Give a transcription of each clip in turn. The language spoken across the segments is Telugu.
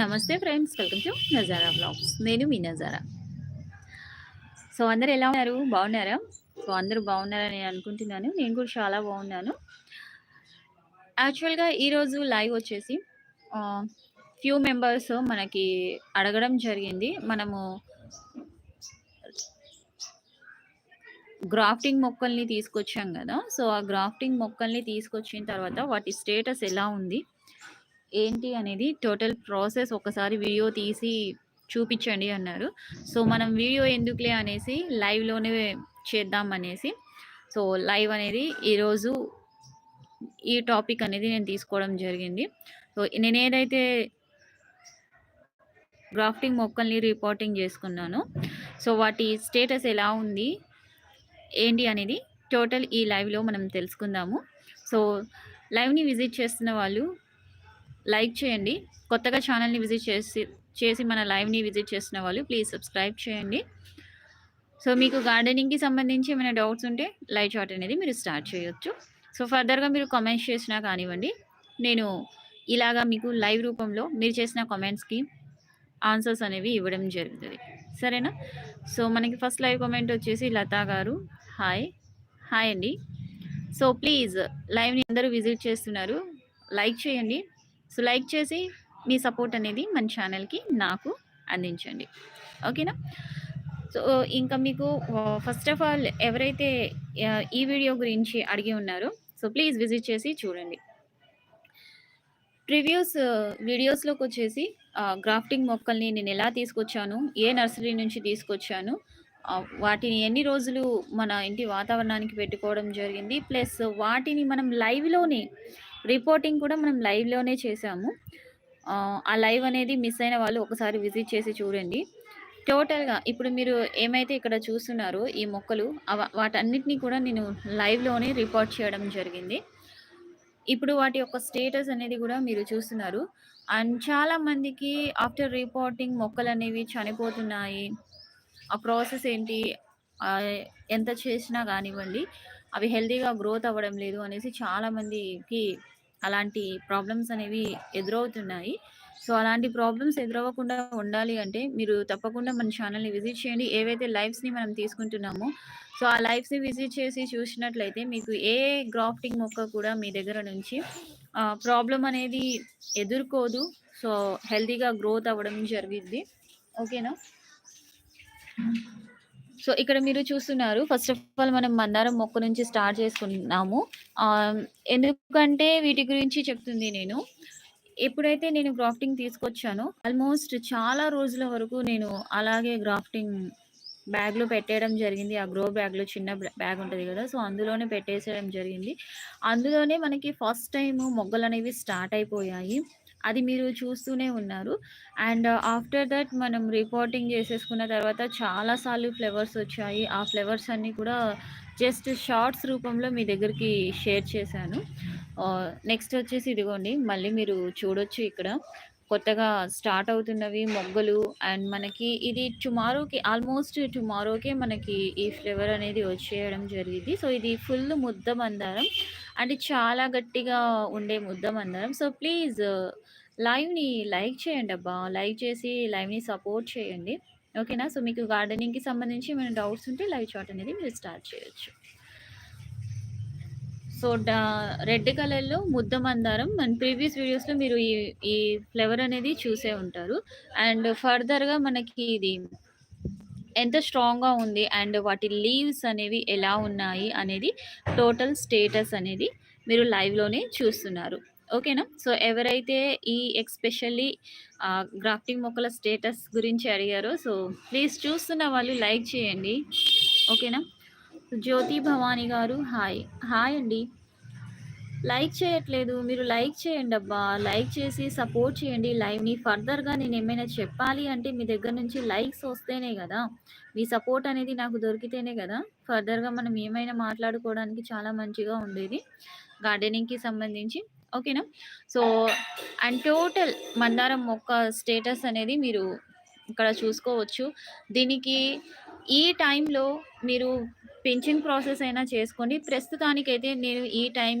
నమస్తే friends welcome to Nazara blogs నేను మీ నజారా. సో అందరు ఎలా ఉన్నారు? బాగున్నారా? సో అందరూ బాగున్నారని నేను అనుకుంటున్నాను. నేను కూడా చాలా బాగున్నాను. యాక్చువల్గా ఈరోజు లైవ్ వచ్చేసి ఫ్యూ మెంబర్స్ మనకి అడగడం జరిగింది. మనము గ్రాఫ్టింగ్ మొక్కల్ని తీసుకొచ్చాం కదా. సో ఆ గ్రాఫ్టింగ్ మొక్కల్ని తీసుకొచ్చిన తర్వాత వాటి స్టేటస్ ఎలా ఉంది? ఏంటి అనేది టోటల్ ప్రాసెస్ ఒకసారి వీడియో తీసి చూపించండి అన్నారు. సో మనం వీడియో ఎందుకులే అనేసి లైవ్లోనే చేద్దాం అనేసి. సో లైవ్ అనేది ఈరోజు ఈ టాపిక్ అనేది నేను తీసుకోవడం జరిగింది. సో నేను ఏదైతే గ్రాఫ్టింగ్ మొక్కల్ని రిపోర్టింగ్ చేసుకున్నాను సో వాటి స్టేటస్ ఎలా ఉంది ఏంటి అనేది టోటల్ ఈ లైవ్లో మనం తెలుసుకుందాము. సో లైవ్ని విజిట్ చేస్తున్న వాళ్ళు లైక్ చేయండి. కొత్తగా ఛానల్ని విజిట్ చేసి చేసి మన లైవ్ని విజిట్ చేస్తున్న వాళ్ళు ప్లీజ్ సబ్స్క్రైబ్ చేయండి. సో మీకు గార్డెనింగ్కి సంబంధించి ఏమైనా డౌట్స్ ఉంటే లైవ్ చాట్ అనేది మీరు స్టార్ట్ చేయొచ్చు. సో ఫర్దర్గా మీరు కామెంట్స్ చేసినా కానివ్వండి. నేను ఇలాగా మీకు లైవ్ రూపంలో మీరు చేసిన కామెంట్స్కి ఆన్సర్స్ అనేవి ఇవ్వడం జరుగుతుంది. సరేనా? సో మనకి ఫస్ట్ లైవ్ కామెంట్ వచ్చేసి లతా గారు. హాయ్. హాయ్ అండి. సో ప్లీజ్ లైవ్ని అందరూ విజిట్ చేస్తున్నారు. లైక్ చేయండి. సో లైక్ చేసి మీ సపోర్ట్ అనేది మన ఛానల్కి నాకు అందించండి. ఓకేనా? సో ఇంకా మీకు ఫస్ట్ ఆఫ్ ఆల్ ఎవరైతే ఈ వీడియో గురించి అడిగి ఉన్నారో సో ప్లీజ్ విజిట్ చేసి చూడండి. ప్రివ్యూస్ వీడియోస్లోకి వచ్చేసి గ్రాఫ్టింగ్ మొక్కల్ని నేను ఎలా తీసుకొచ్చాను ఏ నర్సరీ నుంచి తీసుకొచ్చాను వాటిని ఎన్ని రోజులు మన ఇంటి వాతావరణానికి పెట్టుకోవడం జరిగింది ప్లస్ వాటిని మనం లైవ్లోనే రిపోర్టింగ్ కూడా మనం లైవ్లోనే చేసాము ఆ లైవ్ అనేది మిస్ అయిన వాళ్ళు ఒకసారి విజిట్ చేసి చూడండి. టోటల్గా ఇప్పుడు మీరు ఏమైతే ఇక్కడ చూస్తున్నారో ఈ మొక్కలు వాటన్నిటినీ కూడా నేను లైవ్లోనే రిపోర్ట్ చేయడం జరిగింది. ఇప్పుడు వాటి యొక్క స్టేటస్ అనేది కూడా మీరు చూస్తున్నారు. అండ్ చాలా మందికి ఆఫ్టర్ రిపోర్టింగ్ మొక్కలు అనేవి చనిపోతున్నాయి. ఆ ప్రాసెస్ ఏంటి? ఎంత చేసినా కానివ్వండి. అవి హెల్తీగా గ్రోత్ అవ్వడం లేదు అనేసి చాలా మందికి అలాంటి ప్రాబ్లమ్స్ అనేవి ఎదురవుతున్నాయి. సో అలాంటి ప్రాబ్లమ్స్ ఎదురవ్వకుండా ఉండాలి అంటే మీరు తప్పకుండా మన ఛానల్ని విజిట్ చేయండి. ఏవైతే లైవ్స్ని మనం తీసుకుంటున్నామో సో ఆ లైవ్స్ని విజిట్ చేసి చూసినట్లయితే మీకు ఏ గ్రాఫ్టింగ్ మొక్క కూడా మీ దగ్గర నుంచి ప్రాబ్లం అనేది ఎదుర్కోదు. సో హెల్తీగా గ్రోత్ అవ్వడం జరిగింది ఓకేనా? సో ఇక్కడ మీరు చూస్తున్నారు ఫస్ట్ ఆఫ్ ఆల్ మనం మందారం మొక్క నుంచి స్టార్ట్ చేసుకున్నాము. ఎందుకంటే వీటి గురించి చెప్తుంది నేను. ఎప్పుడైతే నేను గ్రాఫ్టింగ్ తీసుకొచ్చానో ఆల్మోస్ట్ చాలా రోజుల వరకు నేను అలాగే గ్రాఫ్టింగ్ బ్యాగ్లో పెట్టేయడం జరిగింది. ఆ గ్రో బ్యాగ్లో చిన్న బ్యాగ్ ఉంటుంది కదా సో అందులోనే పెట్టేసేయడం జరిగింది. అందులోనే మనకి ఫస్ట్ టైం మొగ్గలు అనేవి స్టార్ట్ అయిపోయాయి. అది మీరు చూస్తూనే ఉన్నారు. అండ్ ఆఫ్టర్ దట్ మనం రిపోర్టింగ్ చేసేసుకున్న తర్వాత చాలాసార్లు ఫ్లేవర్స్ వచ్చాయి. ఆ ఫ్లేవర్స్ అన్నీ కూడా జస్ట్ షార్ట్స్ రూపంలో మీ దగ్గరికి షేర్ చేశాను. నెక్స్ట్ వచ్చేసి ఇదిగోండి. మళ్ళీ మీరు చూడొచ్చు ఇక్కడ. కొత్తగా స్టార్ట్ అవుతున్నవి మొగ్గలు అండ్ మనకి ఇది టుమారోకి ఆల్మోస్ట్ టుమారోకే మనకి ఈ ఫ్లేవర్ అనేది వచ్చేయడం జరిగింది. సో ఇది ఫుల్ ముద్ద మందారం అండ్ చాలా గట్టిగా ఉండే ముద్ద మందారం సో ప్లీజ్ లైవ్ని లైక్ చేయండి అబ్బా. లైక్ చేసి లైవ్ని సపోర్ట్ చేయండి. ఓకేనా? సో మీకు గార్డెనింగ్కి సంబంధించి ఏమైనా డౌట్స్ ఉంటే లైవ్ షాట్ అనేది మీరు స్టార్ట్ చేయొచ్చు. సో రెడ్ కలర్లో ముద్ద మందారం. మన ప్రీవియస్ వీడియోస్లో మీరు ఈ ఈ ఫ్లేవర్ అనేది చూసే ఉంటారు. అండ్ ఫర్దర్గా మనకి ఇది ఎంత స్ట్రాంగ్గా ఉంది అండ్ వాటి లీవ్స్ అనేవి ఎలా ఉన్నాయి అనేది టోటల్ స్టేటస్ అనేది మీరు లైవ్లోనే చూస్తున్నారు. ఓకేనా? సో ఎవరైతే ఈ ఎక్స్పెషల్లీ గ్రాఫ్టింగ్ మొక్కల స్టేటస్ గురించి అడిగారో సో ప్లీజ్ చూస్తున్న వాళ్ళు లైక్ చేయండి. ఓకేనా? జ్యోతి భవానీ గారు హాయ్. హాయ్ అండి. లైక్ చేయట్లేదు. మీరు లైక్ చేయండి అబ్బా. లైక్ చేసి సపోర్ట్ చేయండి. లైవ్ని ఫర్దర్గా నేను ఏమైనా చెప్పాలి అంటే మీ దగ్గర నుంచి లైక్స్ వస్తేనే కదా. మీ సపోర్ట్ అనేది నాకు దొరికితేనే కదా. ఫర్దర్గా మనం ఏమైనా మాట్లాడుకోవడానికి చాలా మంచిగా ఉండేది. గార్డెనింగ్కి సంబంధించి. ఓకేనా సో అండ్ టోటల్ మందారం మొక్క స్టేటస్ అనేది మీరు ఇక్కడ చూసుకోవచ్చు దీనికి ఈ టైంలో మీరు పెన్షన్ ప్రాసెస్ అయినా చేసుకోండి. ప్రస్తుతానికైతే నేను ఈ టైం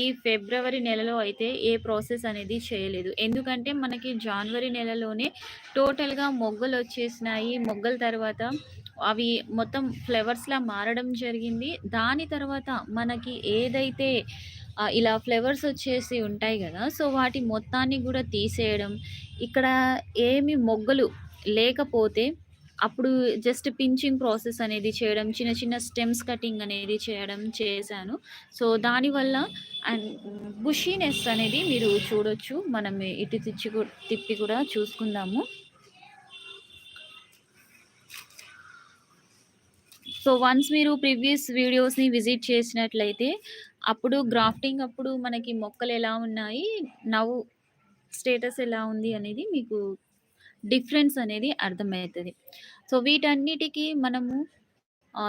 ఈ ఫిబ్రవరి నెలలో అయితే ఏ ప్రాసెస్ అనేది చేయలేదు. ఎందుకంటే మనకి జనవరి నెలలోనే టోటల్‌గా మొగ్గలు వచ్చేసినాయి మొగ్గల తర్వాత అవి మొత్తం ఫ్లవర్స్‌లా మారడం జరిగింది. దాని తర్వాత మనకి ఏదైతే ఇలా ఫ్లేవర్స్ వచ్చేసి ఉంటాయి కదా సో, వాటి మొత్తాన్ని కూడా తీసేయడం. ఇక్కడ ఏమి మొగ్గలు లేకపోతే అప్పుడు జస్ట్ పించింగ్ ప్రాసెస్ అనేది చేయడం, చిన్న చిన్న స్టెమ్స్ కటింగ్ అనేది చేయడం చేశాను. సో, దానివల్ల అండ్ బుషీనెస్ అనేది మీరు చూడొచ్చు. మనం ఇటు తిచ్చి తిప్పి కూడా చూసుకుందాము. సో, వన్స్ మీరు ప్రీవియస్ వీడియోస్‌ని విజిట్ చేసినట్లయితే, అప్పుడు గ్రాఫ్టింగ్ అప్పుడు మనకి మొక్కలు ఎలా ఉన్నాయి, నవ్వు స్టేటస్ ఎలా ఉంది అనేది మీకు డిఫరెన్స్ అనేది అర్థమవుతుంది. సో, వీటన్నిటికి మనము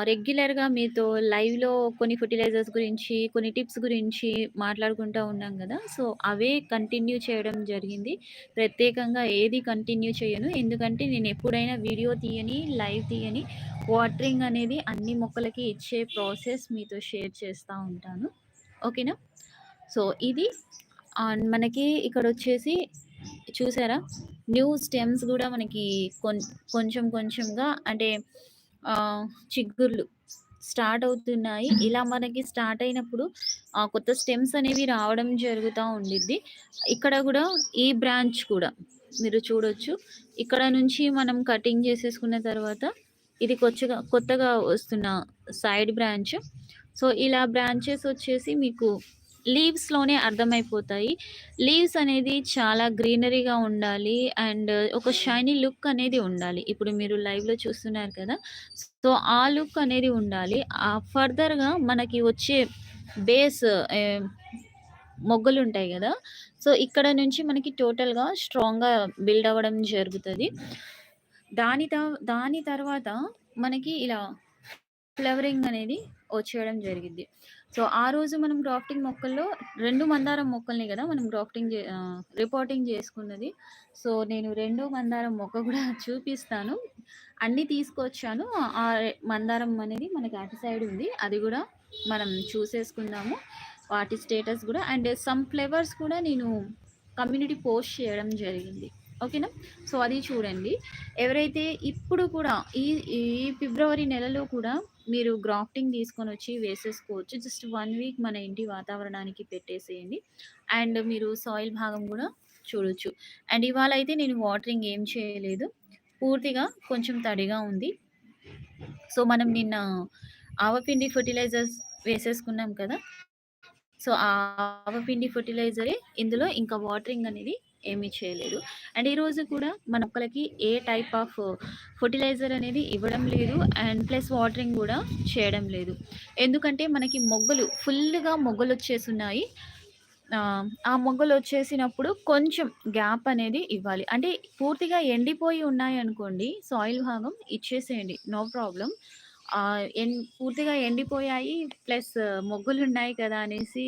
రెగ్యులర్‌గా మీతో లైవ్‌లో కొన్ని ఫెర్టిలైజర్స్ గురించి, కొన్ని టిప్స్ గురించి మాట్లాడుకుంటూ ఉన్నాం కదా సో, అవే కంటిన్యూ చేయడం జరిగింది. ప్రత్యేకంగా ఏది కంటిన్యూ చేయను. ఎందుకంటే నేను ఎప్పుడైనా వీడియో తీయని, లైవ్ తీయని, వాటరింగ్ అనేది అన్ని మొక్కలకి ఇచ్చే ప్రాసెస్ మీతో షేర్ చేస్తూ ఉంటాను. ఓకేనా? సో, ఇది అండ్ మనకి ఇక్కడొచ్చేసి చూసారా? న్యూ స్టెమ్స్ కూడా మనకి కొంచెం కొంచెంగా అంటే చిగుర్లు స్టార్ట్ అవుతున్నాయి. ఇలా మనకి స్టార్ట్ అయినప్పుడు ఆ కొత్త స్టెమ్స్ అనేవి రావడం జరుగుతూ ఉండిద్ది. ఇక్కడ కూడా ఈ బ్రాంచ్ కూడా మీరు చూడొచ్చు. ఇక్కడ నుంచి మనం కటింగ్ చేసేసుకున్న తర్వాత ఇది కొత్తగా కొత్తగా వస్తున్న సైడ్ బ్రాంచ్. సో, ఇలా బ్రాంచెస్ వచ్చేసి మీకు లీవ్స్‌లోనే అర్థమైపోతాయి. లీవ్స్ అనేది చాలా గ్రీనరీగా ఉండాలి. అండ్ ఒక షైనీ లుక్ అనేది ఉండాలి. ఇప్పుడు మీరు లైవ్‌లో చూస్తున్నారు కదా! సో, ఆ లుక్ అనేది ఉండాలి. ఆ ఫర్దర్‌గా మనకి వచ్చే బేస్ మొగ్గలు ఉంటాయి కదా సో, ఇక్కడ నుంచి మనకి టోటల్‌గా స్ట్రాంగ్‌గా బిల్డ్ అవ్వడం జరుగుతుంది దాని దాని తర్వాత మనకి ఇలా ఫ్లవరింగ్ అనేది వచ్చేయడం జరిగింది సో, ఆ రోజు మనం గ్రాఫ్టింగ్ మొక్కల్లో రెండు మందారం మొక్కల్ని కదా మనం గ్రాఫ్టింగ్ రిపోర్టింగ్ చేసుకున్నది. సో, నేను రెండో మందారం మొక్క కూడా చూపిస్తాను. అన్నీ తీసుకొచ్చాను. ఆ మందారం అనేది మనకి అటు సైడ్ ఉంది. అది కూడా మనం చూసేసుకుందాము. వాటి స్టేటస్ కూడా అండ్ సమ్ ఫ్లేవర్స్ కూడా నేను కమ్యూనిటీ పోస్ట్ చేయడం జరిగింది. ఓకేనా? సో, అది చూడండి. ఎవరైతే ఇప్పుడు కూడా ఈ ఈ ఫిబ్రవరి నెలలో కూడా మీరు గ్రాఫ్టింగ్ తీసుకొని వచ్చి వేసేసుకోవచ్చు. జస్ట్ వన్ వీక్ మన ఇంటి వాతావరణానికి పెట్టేసేయండి. అండ్ మీరు సాయిల్ భాగం కూడా చూడొచ్చు. అండ్ ఇవాళ అయితే నేను వాటరింగ్ ఏం చేయలేదు. పూర్తిగా కొంచెం తడిగా ఉంది. సో, మనం నిన్న ఆవపిండి ఫెర్టిలైజర్స్ వేసేసుకున్నాం కదా! సో, ఆ ఆవపిండి ఫెర్టిలైజరే ఇందులో ఇంకా వాటరింగ్ అనేది ఏమీ చేయలేదు. అండ్ ఈరోజు కూడా మన మొక్కలకి ఏ టైప్ ఆఫ్ ఫర్టిలైజర్ అనేది ఇవ్వడం లేదు. అండ్ ప్లస్ వాటరింగ్ కూడా చేయడం లేదు. ఎందుకంటే మనకి మొగ్గలు ఫుల్‌గా మొగ్గలు వచ్చేసున్నాయి ఆ మొగ్గలు వచ్చేసినప్పుడు కొంచెం గ్యాప్ అనేది ఇవ్వాలి. అంటే పూర్తిగా ఎండిపోయి ఉన్నాయనుకోండి సాయిల్ భాగం ఇచ్చేసేయండి. నో ప్రాబ్లం ఎన్ పూర్తిగా ఎండిపోయాయి ప్లస్ మొగ్గులు ఉన్నాయి కదా! అనేసి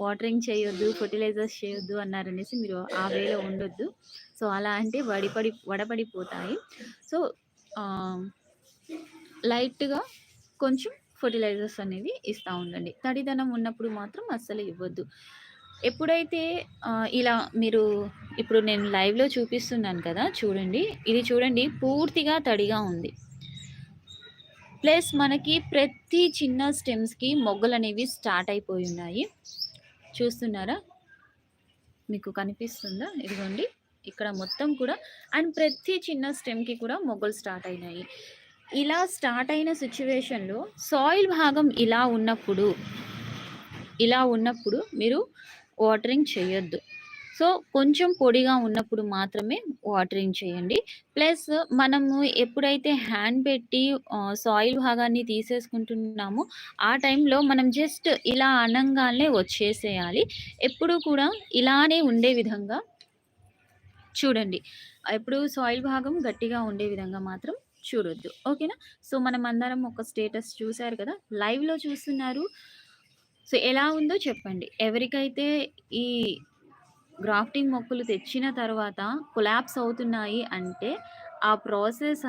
వాటరింగ్ చేయొద్దు, ఫెర్టిలైజర్స్ చేయొద్దు అన్నారనేసి మీరు ఆ వేలో ఉండొద్దు. సో, అలా అంటే వడిపడి వడపడిపోతాయి. సో, లైట్‌గా కొంచెం ఫర్టిలైజర్స్ అనేవి ఇస్తూ ఉండండి. తడిదనం ఉన్నప్పుడు మాత్రం అస్సలు ఇవ్వద్దు. ఎప్పుడైతే ఇలా మీరు ఇప్పుడు నేను లైవ్‌లో చూపిస్తున్నాను కదా! చూడండి. ఇది చూడండి పూర్తిగా తడిగా ఉంది. ప్లస్ మనకి ప్రతి చిన్న స్టెమ్స్‌కి మొగ్గలు అనేవి స్టార్ట్ అయిపోయి ఉన్నాయి చూస్తున్నారా? మీకు కనిపిస్తుందా? ఇదిగోండి. ఇక్కడ మొత్తం కూడా అండ్ ప్రతి చిన్న స్టెమ్‌కి కూడా మొగ్గలు స్టార్ట్ అయినాయి. ఇలా స్టార్ట్ అయిన సిచ్యువేషన్లో సాయిల్ భాగం ఇలా ఉన్నప్పుడు ఇలా ఉన్నప్పుడు మీరు వాటరింగ్ చేయొద్దు. సో, కొంచెం పొడిగా ఉన్నప్పుడు మాత్రమే వాటరింగ్ చేయండి. ప్లస్ మనము ఎప్పుడైతే హ్యాండ్ పెట్టి సాయిల్ భాగాన్ని తీసేసుకుంటున్నామో ఆ టైంలో మనం జస్ట్ ఇలా అనంగానే వచ్చేసేయాలి. ఎప్పుడూ కూడా ఇలానే ఉండే విధంగా చూడండి. ఎప్పుడు సాయిల్ భాగం గట్టిగా ఉండే విధంగా మాత్రం చూడొద్దు. ఓకేనా? సో, మనం అందరం ఒక స్టేటస్ చూసారు కదా! లైవ్‌లో చూస్తున్నారు. సో, ఎలా ఉందో చెప్పండి. ఎవరికైతే ఈ గ్రాఫ్టింగ్ మొక్కలు తెచ్చిన తర్వాత కొలాప్స్ అవుతున్నాయి అంటే, ఆ ప్రాసెస్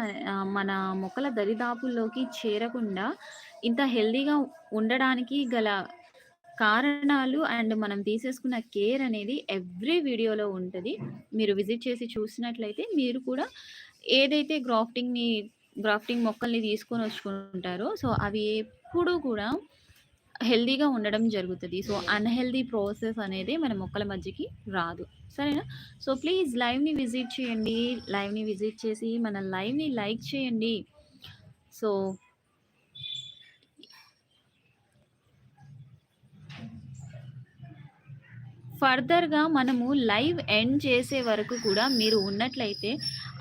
మన మొక్కల దరిదాపుల్లోకి చేరకుండా ఇంత హెల్దీగా ఉండడానికి గల కారణాలు అండ్ మనం తీసేసుకున్న కేర్ అనేది ఎవ్రీ వీడియోలో ఉంటుంది. మీరు విజిట్ చేసి చూసినట్లయితే మీరు కూడా ఏదైతే గ్రాఫ్టింగ్‌ని గ్రాఫ్టింగ్ మొక్కల్ని తీసుకొని వచ్చుకుంటారో సో, అవి ఎప్పుడూ కూడా హెల్దీగా ఉండడం జరుగుతుంది సో, అన్హెల్దీ ప్రాసెస్ అనేది మన మొక్కల మధ్యకి రాదు. సరేనా? సో, ప్లీజ్ లైవ్‌ని విజిట్ చేయండి. లైవ్‌ని విజిట్ చేసి మన లైవ్‌ని లైక్ చేయండి. సో ఫర్దర్‌గా మనము లైవ్ ఎండ్ చేసే వరకు కూడా మీరు ఉన్నట్లయితే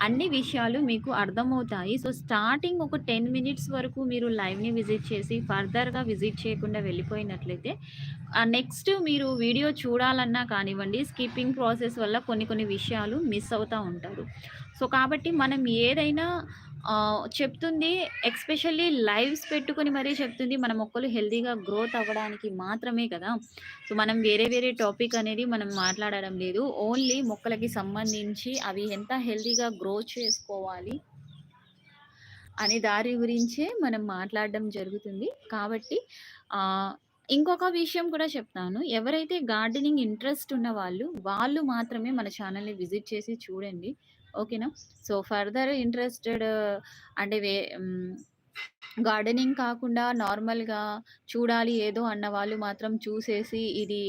అన్ని విషయాలు మీకు అర్థమవుతాయి. సో, స్టార్టింగ్ ఒక 10 మినిట్స్ వరకు మీరు లైవ్‌ని విజిట్ చేసి ఫర్దర్‌గా విజిట్ చేయకుండా వెళ్ళిపోయినట్లయితే నెక్స్ట్ మీరు వీడియో చూడాలన్నా కానివ్వండి, స్కిప్పింగ్ ప్రాసెస్ వల్ల కొన్ని కొన్ని విషయాలు మిస్ అవుతూ ఉంటారు. సో, కాబట్టి మనం ఏదైనా చెప్తుంది ఎస్పెషల్లీ లైవ్స్ పెట్టుకొని మరీ చెప్తుంది మన మొక్కలు హెల్తీగా గ్రోత్ అవ్వడానికి మాత్రమే కదా! సో, మనం వేరే వేరే టాపిక్ అనేది మనం మాట్లాడడం లేదు. ఓన్లీ మొక్కలకి సంబంధించి అవి ఎంత హెల్దీగా గ్రో చేసుకోవాలి అనే దారి గురించే మనం మాట్లాడడం జరుగుతుంది. కాబట్టి ఇంకొక విషయం కూడా చెప్తాను. ఎవరైతే గార్డెనింగ్ ఇంట్రెస్ట్ ఉన్న వాళ్ళు, వాళ్ళు మాత్రమే మన ఛానల్ని విజిట్ చేసి చూడండి. ఓకేనా? సో, ఫర్దర్ ఇంట్రెస్టెడ్ అంటే వే గార్డెనింగ్ కాకుండా నార్మల్‌గా చూడాలి ఏదో అన్న వాళ్ళు మాత్రం చూసేసి ఇది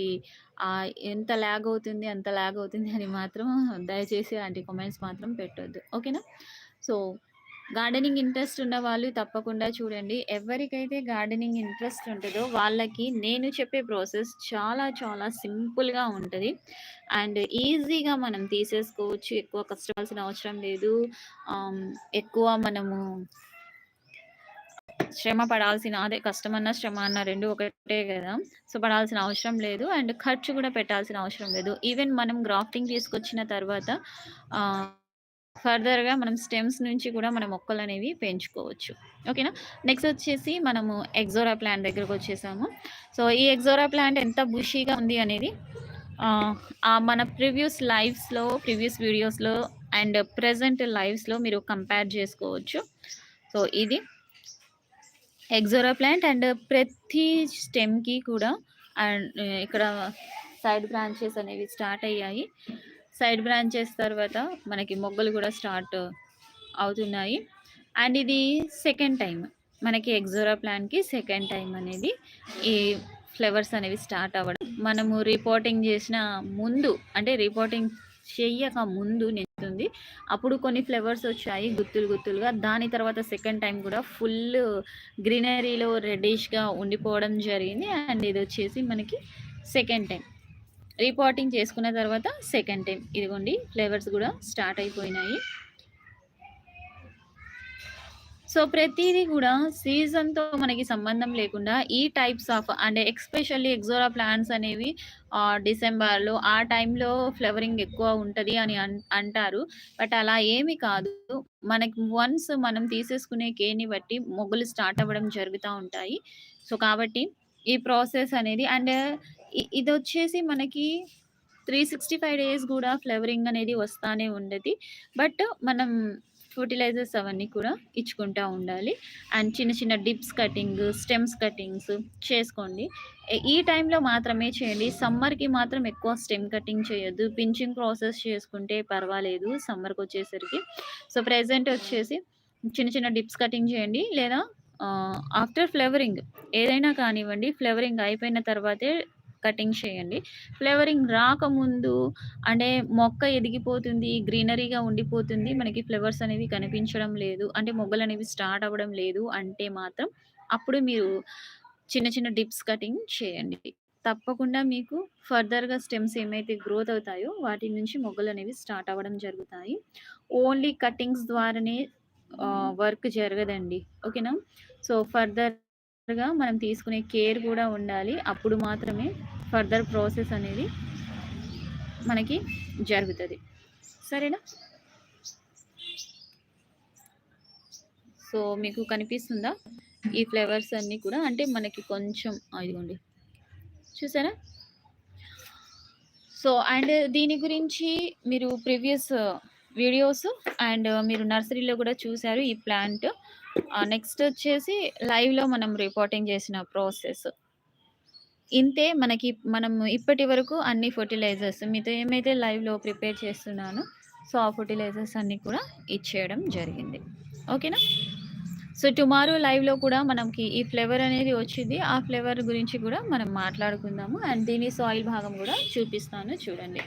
ఎంత లాగ్ అవుతుంది, అంత లాగ్ అవుతుంది అని మాత్రం దయచేసి అలాంటి కామెంట్స్ మాత్రం పెట్టొద్దు. ఓకేనా? సో, గార్డెనింగ్ ఇంట్రెస్ట్ ఉన్న వాళ్ళు తప్పకుండా చూడండి. ఎవరికైతే గార్డెనింగ్ ఇంట్రెస్ట్ ఉంటుందో వాళ్ళకి నేను చెప్పే ప్రాసెస్ చాలా చాలా సింపుల్‌గా ఉంటుంది అండ్ ఈజీగా మనం తీసేసుకోవచ్చు. ఎక్కువ కష్టపడాల్సిన అవసరం లేదు. ఎక్కువ మనము శ్రమ పడాల్సిన అదే కష్టమన్నా, శ్రమ అన్నా రెండు ఒకటే కదా సో, పడాల్సిన అవసరం లేదు. అండ్ ఖర్చు కూడా పెట్టాల్సిన అవసరం లేదు. ఈవెన్ మనం గ్రాఫ్టింగ్ తీసుకొచ్చిన తర్వాత ఫర్దర్‌గా మనం స్టెమ్స్ నుంచి కూడా మన మొక్కలనేవి పెంచుకోవచ్చు. ఓకేనా? నెక్స్ట్ వచ్చేసి మనము ఎక్సోరా ప్లాంట్ దగ్గరకు వచ్చేసాము సో, ఈ ఎగ్జోరా ప్లాంట్ ఎంత బుషీగా ఉంది అనేది మన ప్రివ్యూస్ లైవ్స్‌లో, ప్రివ్యూస్ వీడియోస్‌లో అండ్ ప్రజెంట్ లైవ్స్‌లో మీరు కంపేర్ చేసుకోవచ్చు. సో, ఇది ఎగ్జోరా ప్లాంట్ అండ్ ప్రతి స్టెమ్‌కి కూడా అండ్ ఇక్కడ సైడ్ బ్రాంచెస్ అనేవి స్టార్ట్ అయ్యాయి. సైడ్ బ్రాంచెస్ తర్వాత మనకి మొగ్గలు కూడా స్టార్ట్ అవుతున్నాయి. అండ్ ఇది సెకండ్ టైం మనకి ఎగ్జోరా ప్లాన్కి సెకండ్ టైం అనేది ఈ ఫ్లవర్స్ అనేవి స్టార్ట్ అవ్వడం. మనము రిపోర్టింగ్ చేసిన ముందు అంటే రిపోర్టింగ్ చెయ్యక ముందు నెత్తుంది. అప్పుడు కొన్ని ఫ్లవర్స్ వచ్చాయి గుత్తులు గుత్తులుగా. దాని తర్వాత సెకండ్ టైం కూడా ఫుల్ గ్రీనరీలో రెడ్డిష్‌గా ఉండిపోవడం జరిగింది. అండ్ ఇది వచ్చేసి మనకి సెకండ్ టైం రిపోర్టింగ్ చేసుకున్న తర్వాత సెకండ్ టైం ఇదిగోండి ఫ్లేవర్స్ కూడా స్టార్ట్ అయిపోయినాయి. సో, ప్రతిదీ కూడా సీజన్‌తో మనకి సంబంధం లేకుండా ఈ టైప్స్ ఆఫ్ అంటే ఎక్స్పెషల్లీ ఎక్సోరా ప్లాంట్స్ అనేవి డిసెంబర్‌లో ఆ టైంలో ఫ్లవరింగ్ ఎక్కువ ఉంటుంది అని అన్ అంటారు. బట్ అలా ఏమి కాదు. మనకి వన్స్ మనం తీసేసుకునే కేర్‌ని బట్టి మొగ్గులు స్టార్ట్ అవ్వడం జరుగుతూ ఉంటాయి. సో, కాబట్టి ఈ ప్రాసెస్ అనేది అండ్ ఇది వచ్చేసి మనకి 365 డేస్ కూడా ఫ్లవరింగ్ అనేది వస్తానే ఉండదు బట్ మనం ఫర్టిలైజర్స్ అవన్నీ కూడా ఇచ్చుకుంటూ ఉండాలి. అండ్ చిన్న చిన్న డిప్స్ కటింగ్, స్టెమ్స్ కటింగ్స్ చేసుకోండి. ఈ టైంలో మాత్రమే చేయండి. సమ్మర్‌కి మాత్రం ఎక్కువ స్టెమ్ కటింగ్ చేయొద్దు. పించింగ్ ప్రాసెస్ చేసుకుంటే పర్వాలేదు సమ్మర్‌కొచ్చేసరికి. సో, ప్రెజెంట్ వచ్చేసి చిన్న చిన్న డిప్స్ కటింగ్ చేయండి. లేదా ఆఫ్టర్ ఫ్లవరింగ్ ఏదైనా కానివ్వండి ఫ్లవరింగ్ అయిపోయిన తర్వాతే కటింగ్ చేయండి. ఫ్లేవరింగ్ రాకముందు అంటే మొక్క ఎదిగిపోతుంది, గ్రీనరీగా ఉండిపోతుంది. మనకి ఫ్లవర్స్ అనేవి కనిపించడం లేదు. అంటే మొగ్గలు అనేవి స్టార్ట్ అవ్వడం లేదు అంటే మాత్రం అప్పుడు మీరు చిన్న చిన్న డిప్స్ కటింగ్ చేయండి. తప్పకుండా మీకు ఫర్దర్‌గా స్టెమ్స్ ఏమైతే గ్రోత్ అవుతాయో వాటి నుంచి మొగ్గలు అనేవి స్టార్ట్ అవ్వడం జరుగుతాయి. ఓన్లీ కటింగ్స్ ద్వారానే వర్క్ జరగదండి. ఓకేనా? సో, ఫర్దర్‌గా మనం తీసుకునే కేర్ కూడా ఉండాలి. అప్పుడు మాత్రమే ఫర్దర్ ప్రాసెస్ అనేది మనకి జరుగుతుంది సరేనా? సో, మీకు కనిపిస్తుందా? ఈ ఫ్లేవర్స్ అన్నీ కూడా అంటే మనకి కొంచెం అదిగోండి ఇదిగోండి. చూసారా? సో, అండ్ దీని గురించి మీరు ప్రీవియస్ వీడియోస్ అండ్ మీరు నర్సరీలో కూడా చూశారు ఈ ప్లాంట్. నెక్స్ట్ వచ్చేసి లైవ్‌లో మనం రిపోర్టింగ్ చేసిన ప్రాసెస్. ఇంతే మనకి మనం ఇప్పటి వరకు అన్ని ఫెర్టిలైజర్స్ మీతో ఏమైతే లైవ్‌లో ప్రిపేర్ చేస్తున్నానో, సో, ఆ ఫర్టిలైజర్స్ అన్నీ కూడా ఇచ్చేయడం జరిగింది. ఓకేనా? సో, టుమారో లైవ్‌లో కూడా మనకి ఈ ఫ్లేవర్ అనేది వచ్చింది. ఆ ఫ్లేవర్ గురించి కూడా మనం మాట్లాడుకుందాము. అండ్ దీని సాయిల్ భాగం కూడా చూపిస్తాను చూడండి.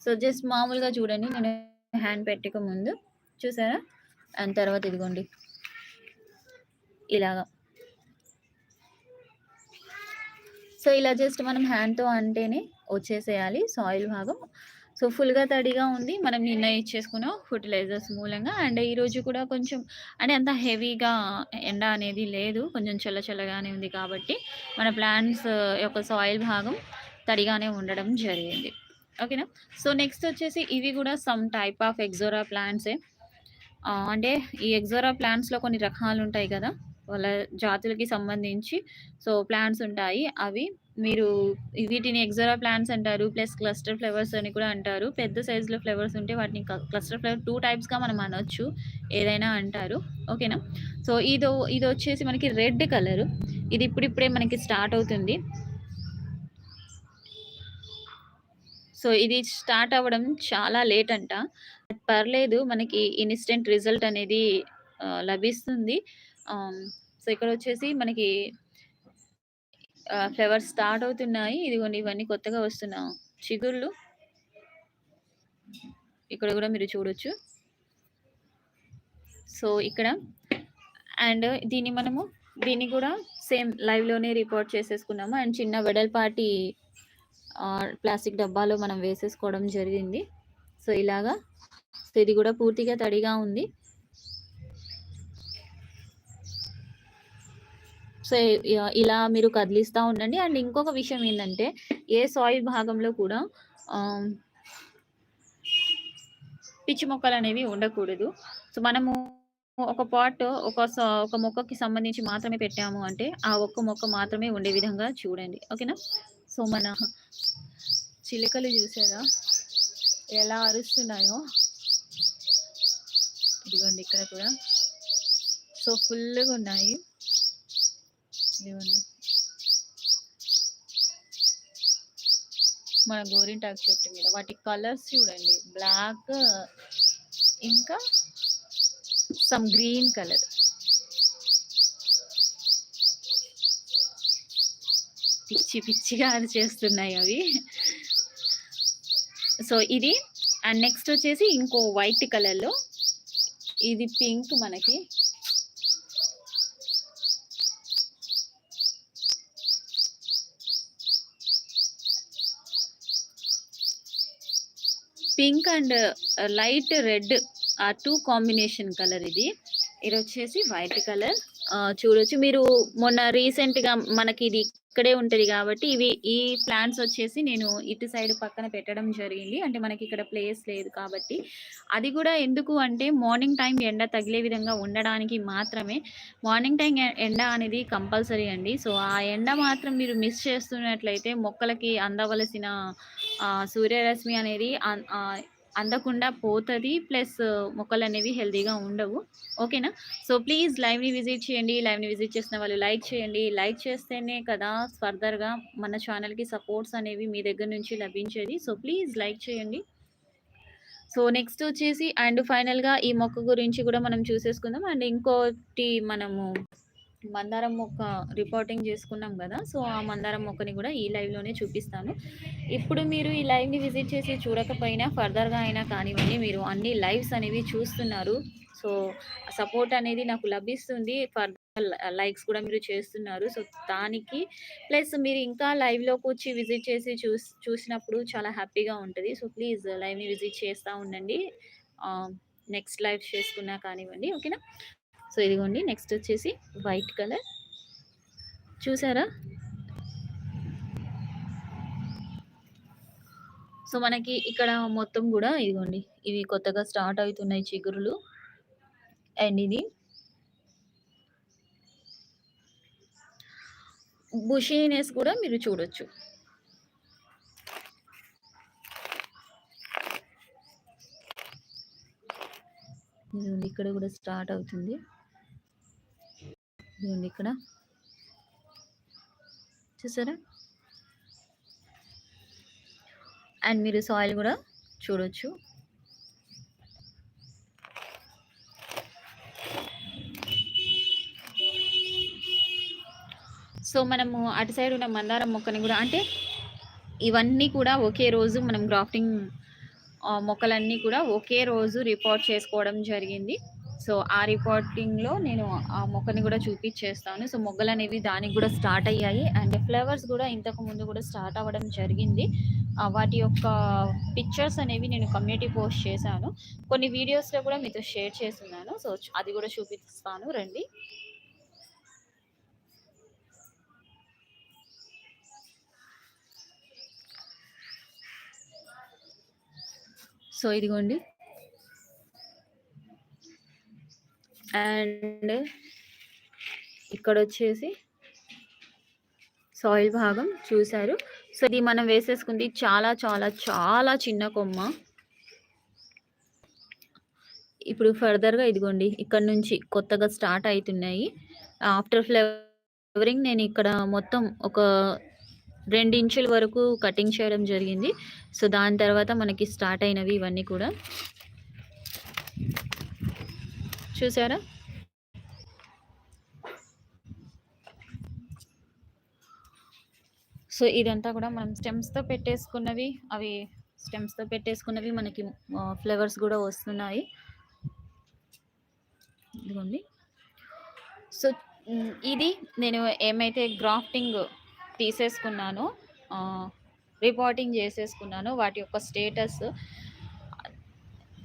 సో, జస్ట్ మామూలుగా చూడండి నేను హ్యాండ్ పెట్టక ముందు చూసారా? అండ్ తర్వాత ఇదిగోండి. ఇలాగా. సో, ఇలా జస్ట్ మనం హ్యాండ్‌తో అంటేనే వచ్చేసేయాలి సాయిల్ భాగం. సో, ఫుల్‌గా తడిగా ఉంది. మనం నిన్న ఇచ్చేసుకున్న ఫర్టిలైజర్స్ మూలంగా. అండ్ ఈరోజు కూడా కొంచెం అంటే అంత హెవీగా ఎండ అనేది లేదు. కొంచెం చల్ల చల్లగానే ఉంది కాబట్టి, మన ప్లాంట్స్ యొక్క సాయిల్ భాగం తడిగానే ఉండడం జరిగింది. ఓకేనా? సో, నెక్స్ట్ వచ్చేసి ఇవి కూడా సమ్ టైప్ ఆఫ్ ఎక్సోరా ప్లాంట్సే. అంటే ఈ ఎగ్జోరా ప్లాంట్స్‌లో కొన్ని రకాలు ఉంటాయి కదా! వాళ్ళ జాతులకి సంబంధించి సో, ప్లాంట్స్ ఉంటాయి. అవి మీరు వీటిని ఎక్సోరా ప్లాంట్స్ అంటారు. ప్లస్ క్లస్టర్ ఫ్లవర్స్ అని కూడా అంటారు. పెద్ద సైజులో ఫ్లవర్స్ ఉంటే వాటిని క్లస్టర్ ఫ్లవర్ టూ టైప్స్‌గా మనం అనొచ్చు. ఏదైనా అంటారు. ఓకేనా? సో, ఇదో వచ్చేసి మనకి రెడ్ కలర్ ఇది ఇప్పుడిప్పుడే మనకి స్టార్ట్ అవుతుంది. సో, ఇది స్టార్ట్ అవ్వడం చాలా లేట్ అంట. పర్లేదు మనకి ఇన్స్టెంట్ రిజల్ట్ అనేది లభిస్తుంది. సో ఇక్కడ వచ్చేసి మనకి ఫ్లవర్స్ స్టార్ట్ అవుతున్నాయి. ఇదిగోండి ఇవన్నీ కొత్తగా వస్తున్న చిగుర్లు. ఇక్కడ కూడా మీరు చూడొచ్చు. సో, ఇక్కడ అండ్ దీన్ని మనము దీన్ని కూడా సేమ్ లైవ్‌లోనే రిపోర్ట్ చేసేసుకున్నాము. అండ్ చిన్న వెడల్పాటి ప్లాస్టిక్ డబ్బాలో మనం వేసేసుకోవడం జరిగింది. సో, ఇలాగా. సో, ఇది కూడా పూర్తిగా తడిగా ఉంది. సో, ఇలా మీరు కదిలిస్తూ ఉండండి. అండ్ ఇంకొక విషయం ఏంటంటే ఏ సాయిల్ భాగంలో కూడా పిచ్చి మొక్కలు అనేవి ఉండకూడదు. సో, మనము ఒక పాట్ ఒక స ఒక మొక్కకి సంబంధించి మాత్రమే పెట్టాము అంటే, ఆ ఒక్క మొక్క మాత్రమే ఉండే విధంగా చూడండి. ఓకేనా? సో, మన చిలుకలు చూసారా? ఎలా అరుస్తున్నాయో? ఇదిగోండి ఇక్కడ కూడా. సో, ఫుల్గా ఉన్నాయి ఇదిగోండి. మన గోరింటాకు చెట్టు మీద. వాటి కలర్స్ చూడండి. బ్లాక్ ఇంకా సమ్ గ్రీన్ కలర్. పిచ్చి పిచ్చిగా అది చేస్తున్నాయి అవి. సో, ఇది అండ్ నెక్స్ట్ వచ్చేసి ఇంకో వైట్ కలర్‌లో ఇది పింక్ మనకి. పింక్ అండ్ లైట్ రెడ్ ఆ టూ కాంబినేషన్ కలర్ ఇది. ఇది వచ్చేసి వైట్ కలర్. చూడొచ్చు. మీరు మొన్న రీసెంట్‌గా మనకి ఇది ఇక్కడే ఉంటది కాబట్టి, ఇవి ఈ ప్లాంట్స్ వచ్చేసి నేను ఇటు సైడ్ పక్కన పెట్టడం జరిగింది. అంటే మనకి ఇక్కడ ప్లేస్ లేదు కాబట్టి. అది కూడా ఎందుకు అంటే, మార్నింగ్ టైం ఎండ తగిలే విధంగా ఉండడానికి మాత్రమే. మార్నింగ్ టైం ఎండ అనేది కంపల్సరీ అండి. సో, ఆ ఎండ మాత్రం మీరు మిస్ చేస్తున్నట్లయితే మొక్కలకి అందవలసిన సూర్యరశ్మి అనేది అన్ అందకుండా పోతుంది ప్లస్ మొక్కలు అనేవి హెల్దీగా ఉండవు. ఓకేనా? సో, ప్లీజ్ లైవ్‌ని విజిట్ చేయండి. లైవ్‌ని విజిట్ చేసిన వాళ్ళు లైక్ చేయండి. లైక్ చేస్తేనే కదా ఫర్దర్‌గా మన ఛానల్కి సపోర్ట్స్ అనేవి మీ దగ్గర నుంచి లభించేది. సో, ప్లీజ్ లైక్ చేయండి. సో, నెక్స్ట్ వచ్చేసి అండ్ ఫైనల్‌గా ఈ మొక్క గురించి కూడా మనం చూసేసుకుందాం. అండ్ ఇంకోటి మనము మందారం మొక్క రిపోర్టింగ్ చేసుకున్నాం కదా సో, ఆ మందారం మొక్కని కూడా ఈ లైవ్‌లోనే చూపిస్తాను. ఇప్పుడు మీరు ఈ లైవ్‌ని విజిట్ చేసి చూడకపోయినా ఫర్దర్‌గా అయినా కానివ్వండి, మీరు అన్ని లైవ్స్ అనేవి చూస్తున్నారు. సో, సపోర్ట్ అనేది నాకు లభిస్తుంది. ఫర్దర్ లైక్స్ కూడా మీరు చేస్తున్నారు. సో, దానికి ప్లస్ మీరు ఇంకా లైవ్లోకి వచ్చి విజిట్ చేసి చూస్ చూసినప్పుడు చాలా హ్యాపీగా ఉంటుంది సో, ప్లీజ్ లైవ్‌ని విజిట్ చేస్తూ ఉండండి. నెక్స్ట్ లైవ్ చేసుకున్నా కానివ్వండి. ఓకేనా? సో, ఇదిగోండి నెక్స్ట్ వచ్చేసి వైట్ కలర్. చూసారా? సో, మనకి ఇక్కడ మొత్తం కూడా ఇదిగోండి. ఇవి కొత్తగా స్టార్ట్ అవుతున్నాయి చిగురులు. అండ్ ఇది బుషీనెస్ కూడా మీరు చూడొచ్చు. ఇక్కడ కూడా స్టార్ట్ అవుతుంది. ఇదిగోండి ఇక్కడ. చూసారా? అండ్ మీరు సాయిల్ కూడా చూడొచ్చు. సో, మనము అటు సైడ్ ఉన్న మందారం మొక్కని కూడా అంటే ఇవన్నీ కూడా ఒకే రోజు మనం గ్రాఫ్టింగ్ మొక్కలన్నీ కూడా ఒకే రోజు రిపోర్ట్ చేసుకోవడం జరిగింది. సో, ఆ రిపోర్టింగ్‌లో నేను ఆ మొక్కని కూడా చూపించేస్తాను సో, మొగ్గలు అనేవి దానికి కూడా స్టార్ట్ అయ్యాయి. అండ్ ఫ్లవర్స్ కూడా ఇంతకు ముందు కూడా స్టార్ట్ అవ్వడం జరిగింది. వాటి యొక్క పిక్చర్స్ అనేవి నేను కమ్యూనిటీ పోస్ట్ చేశాను. కొన్ని వీడియోస్‌లో కూడా మీతో షేర్ చేస్తున్నాను సో, అది కూడా చూపిస్తాను రండి. సో, ఇదిగోండి. అండ్ ఇక్కడ వచ్చేసి సాయిల్ భాగం చూసారు. సో, ఇది మనం వేసేసుకుంది చాలా చాలా చాలా చిన్న కొమ్మ. ఇప్పుడు ఫర్దర్‌గా ఇదిగోండి ఇక్కడ నుంచి కొత్తగా స్టార్ట్ అవుతున్నాయి ఆఫ్టర్ ఫ్లవరింగ్ నేను ఇక్కడ మొత్తం ఒక రెండు ఇంచుల వరకు కటింగ్ చేయడం జరిగింది. సో, దాని తర్వాత మనకి స్టార్ట్ అయినవి ఇవన్నీ కూడా. చూసారా? సో, ఇదంతా కూడా మనం స్టెమ్స్‌తో పెట్టేసుకున్నవి. అవి స్టెమ్స్‌తో పెట్టేసుకున్నవి మనకి ఫ్లేవర్స్ కూడా వస్తున్నాయి. ఇదిగోండి. సో, ఇది నేను ఏమైతే గ్రాఫ్టింగ్ తీసేసుకున్నానో రిపోర్టింగ్ చేసేసుకున్నాను వాటి యొక్క స్టేటస్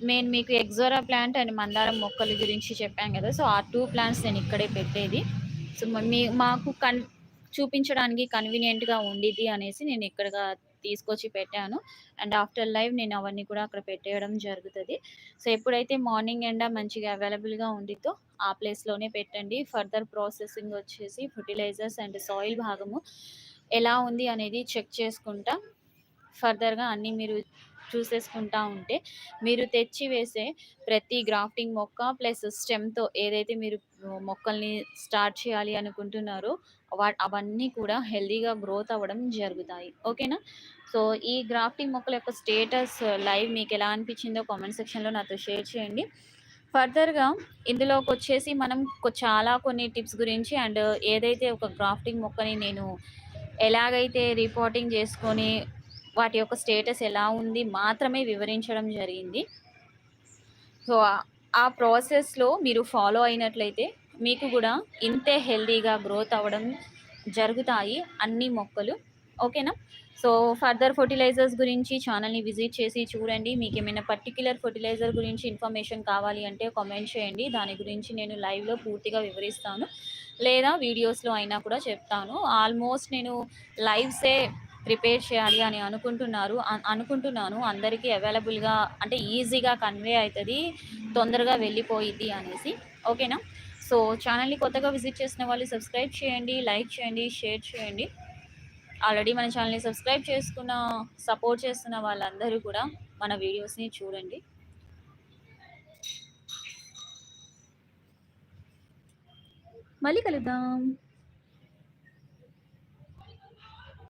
నేను మీకు ఎగ్జోరా ప్లాంట్ అండ్ మందారం మొక్కల గురించి చెప్పాను కదా సో, ఆ టూ ప్లాంట్స్ నేను ఇక్కడే పెట్టేది. సో, మీ మాకు కన్ చూపించడానికి కన్వీనియంట్‌గా ఉండిద్ది అనేసి నేను ఇక్కడగా తీసుకొచ్చి పెట్టాను. అండ్ ఆఫ్టర్ లైవ్ నేను అవన్నీ కూడా అక్కడ పెట్టేయడం జరుగుతుంది సో, ఎప్పుడైతే మార్నింగ్ ఎండ మంచిగా అవైలబుల్‌గా ఉండిద్దో ఆ ప్లేస్‌లోనే పెట్టండి. ఫర్దర్ ప్రాసెసింగ్ వచ్చేసి ఫర్టిలైజర్స్ అండ్ సాయిల్ భాగము ఎలా ఉంది అనేది చెక్ చేసుకుంటా ఫర్దర్‌గా అన్నీ మీరు చూసేసుకుంటా ఉంటే మీరు తెచ్చి వేసే ప్రతి గ్రాఫ్టింగ్ మొక్క ప్లస్ స్టెమ్‌తో ఏదైతే మీరు మొక్కల్ని స్టార్ట్ చేయాలి అనుకుంటున్నారో వా అవన్నీ కూడా హెల్తీగా గ్రోత్ అవ్వడం జరుగుతాయి. ఓకేనా? సో, ఈ గ్రాఫ్టింగ్ మొక్కల యొక్క స్టేటస్ లైవ్ మీకు ఎలా అనిపించిందో కామెంట్ సెక్షన్‌లో నాతో షేర్ చేయండి. ఫర్దర్‌గా ఇందులోకొచ్చేసి మనం చాలా కొన్ని టిప్స్ గురించి అండ్ ఏదైతే ఒక గ్రాఫ్టింగ్ మొక్కని నేను ఎలాగైతే రిపోర్టింగ్ చేసుకొని వాటి యొక్క స్టేటస్ ఎలా ఉంది మాత్రమే వివరించడం జరిగింది. సో, ఆ ప్రాసెస్‌లో మీరు ఫాలో అయినట్లయితే మీకు కూడా ఇంతే హెల్తీగా గ్రోత్ అవ్వడం జరుగుతాయి అన్ని మొక్కలు. ఓకేనా? సో, ఫర్దర్ ఫర్టిలైజర్స్ గురించి ఛానల్ని విజిట్ చేసి చూడండి. మీకు ఏమైనా పర్టిక్యులర్ ఫర్టిలైజర్ గురించి ఇన్ఫర్మేషన్ కావాలి అంటే కామెంట్ చేయండి. దాని గురించి నేను లైవ్‌లో పూర్తిగా వివరిస్తాను. లేదా వీడియోస్‌లో అయినా కూడా చెప్తాను. ఆల్మోస్ట్ నేను లైవ్సే ప్రిపేర్ చేయాలి అని అనుకుంటున్నారు అనుకుంటున్నాను. అందరికీ అవైలబుల్‌గా అంటే ఈజీగా కన్వే అవుతుంది తొందరగా వెళ్ళిపోయిద్ది అనేసి. ఓకేనా? సో, ఛానల్ని కొత్తగా విజిట్ చేసిన వాళ్ళు సబ్స్క్రైబ్ చేయండి, లైక్ చేయండి, షేర్ చేయండి. ఆల్రెడీ మన ఛానల్ని సబ్స్క్రైబ్ చేసుకున్న, సపోర్ట్ చేస్తున్న వాళ్ళందరూ కూడా మన వీడియోస్‌ని చూడండి. మళ్ళీ కలుద్దాం.